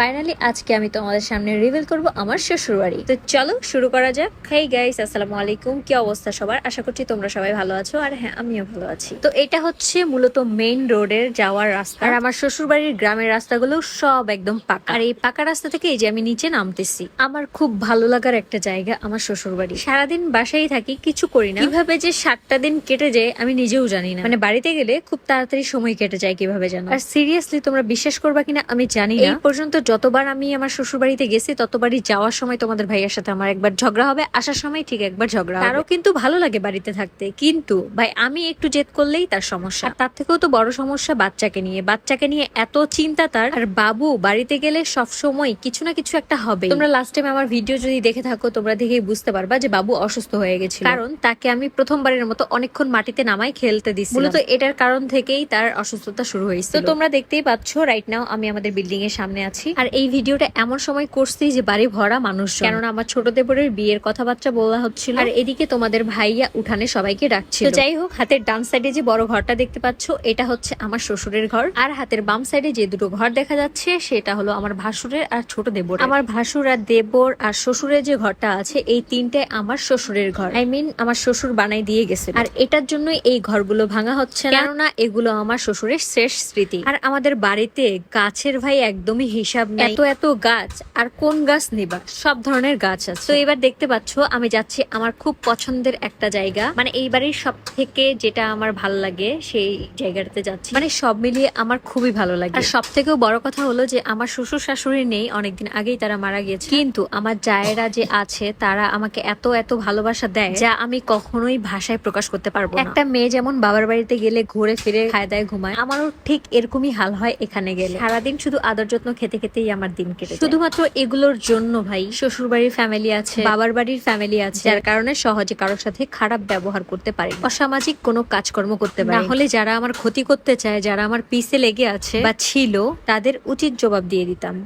Finally আজকে আমি তোমাদের সামনে রিভিল করব আমার শ্বশুর বাড়ি তো চলো শুরু করা যাক। হেই গাইস আসসালামু আলাইকুম। কি অবস্থা সবার? আশা করছি তোমরা সবাই ভালো আছো আর হ্যাঁ আমিও ভালো আছি। তো এটা হচ্ছে মূলত মেইন রোডের যাওয়ার রাস্তা। আর আমার শ্বশুর বাড়ির গ্রামের রাস্তাগুলো সব একদম পাকা। আর এই পাকা রাস্তা থেকে এই যে আমি নিচে নামতেছি, আমার খুব ভালো লাগার একটা জায়গা আমার শ্বশুর বাড়ি সারাদিন বাসায় থাকি, কিছু করি না। কীভাবে যে সাতটা দিন কেটে যায়, আমি নিজেও জানি না। মানে বাড়িতে গেলে খুব তাড়াতাড়ি সময় কেটে যায় কীভাবে জানো আর সিরিয়াসলি তোমরা বিশ্বাস করবা কিনা, আমি জানি না। পর্যন্ত যতবার আমি আমার শ্বশুর বাড়িতে গেছি ততবারই যাওয়ার সময় তোমাদের ভাইয়ের সাথে আমার একবার ঝগড়া হবে। আসার সময় ঠিক একবার ঝগড়া তারও কিন্তু ভালো লাগে বাড়িতে থাকতে। কিন্তু ভাই আমি একটু জেদ করলেই তার সমস্যা। তার থেকেও তো বড় সমস্যা বাচ্চাকে নিয়ে। বাচ্চাকে নিয়ে এত চিন্তা তার। আর বাবু বাড়িতে গেলে সব সময় কিছু না কিছু একটা হবে। তোমরা লাস্ট টাইম আমার ভিডিও যদি দেখে থাকো তোমরা দেখেই বুঝতে পারবা যে বাবু অসুস্থ হয়ে গেছিল। কারণ তাকে আমি প্রথমবারের মতো অনেকক্ষণ মাটিতে নামাই খেলতে দিচ্ছি মূলত এটার কারণ থেকেই তার অসুস্থতা শুরু হয়েছে তো তোমরা দেখতেই পাচ্ছ রাইট নাও আমি আমাদের বিল্ডিং এর সামনে আছি। আর এই ভিডিওটা এমন সময় করছি যে বাড়ি ভরা মানুষ কেননা আমার ছোট দেবরের বিয়ের কথাবার্তা বলা হচ্ছিল। আর এদিকে তোমাদের ভাইয়া উঠানে সবাইকে ডাকছিল। তো যাই হোক, হাতের ডান সাইডে যে বড় ঘরটা দেখতে পাচ্ছ, এটা হচ্ছে আমার শ্বশুরের ঘর। আর হাতের বাম সাইডে যে দুটো ঘর দেখা যাচ্ছে, সেটা হলো আমার ভাসুরের আর ছোট দেবর আমার ভাসুর আর দেবর আর শ্বশুরের যে ঘরটা আছে, এই তিনটে আমার শ্বশুরের ঘর। আই মিন আমার শ্বশুর বানাই দিয়ে গেছে। আর এটার জন্য এই ঘরগুলো ভাঙা হচ্ছে কেননা এগুলো আমার শ্বশুরের শেষ স্মৃতি। আর আমাদের বাড়িতে গাছের ভাই একদমই হিসাব নেই। এত এত গাছ, আর কোন গাছ নিবা? সব ধরনের গাছ আছে। তো এবার দেখতে পাচ্ছ, আমি যাচ্ছি আমার খুব পছন্দের একটা জায়গা। মানে এই বাড়ির সব থেকে যেটা আমার ভালো লাগে, সেই জায়গাটাতে যাচ্ছি। মানে সব মিলিয়ে আমার খুবই ভালো লাগে। আর সব থেকেও বড় কথা হলো যে, আমার শ্বশুর শাশুড়ি নেই, অনেকদিন আগেই তারা মারা গিয়েছে। কিন্তু আমার জায়েরা যে আছে, তারা আমাকে এত এত ভালোবাসা দেয়, যা আমি কখনোই ভাষায় প্রকাশ করতে পারব একটা মেয়ে যেমন বাবার বাড়িতে গেলে ঘুরে ফিরে খায় দায়, ঘুমায়, আমারও ঠিক এরকমই হাল হয় এখানে গেলে। সারাদিন শুধু আদর যত্ন খেতে খেতেই আমার দিন কেটে শুধুমাত্র এগুলোর জন্য ভাই। শ্বশুর বাড়ির ফ্যামিলি আছে। বাবার বাড়ির ফ্যামিলি আছে। যার কারণে সহজে কারোর সাথে খারাপ ব্যবহার করতে পারি অসামাজিক কোনো কাজকর্ম করতে পারি না হলে যারা আমার ক্ষতি করতে চায় যারা আমার পিসে লেগে আছে বা ছিল তাদের উচিত জবাব দিয়ে দিতাম।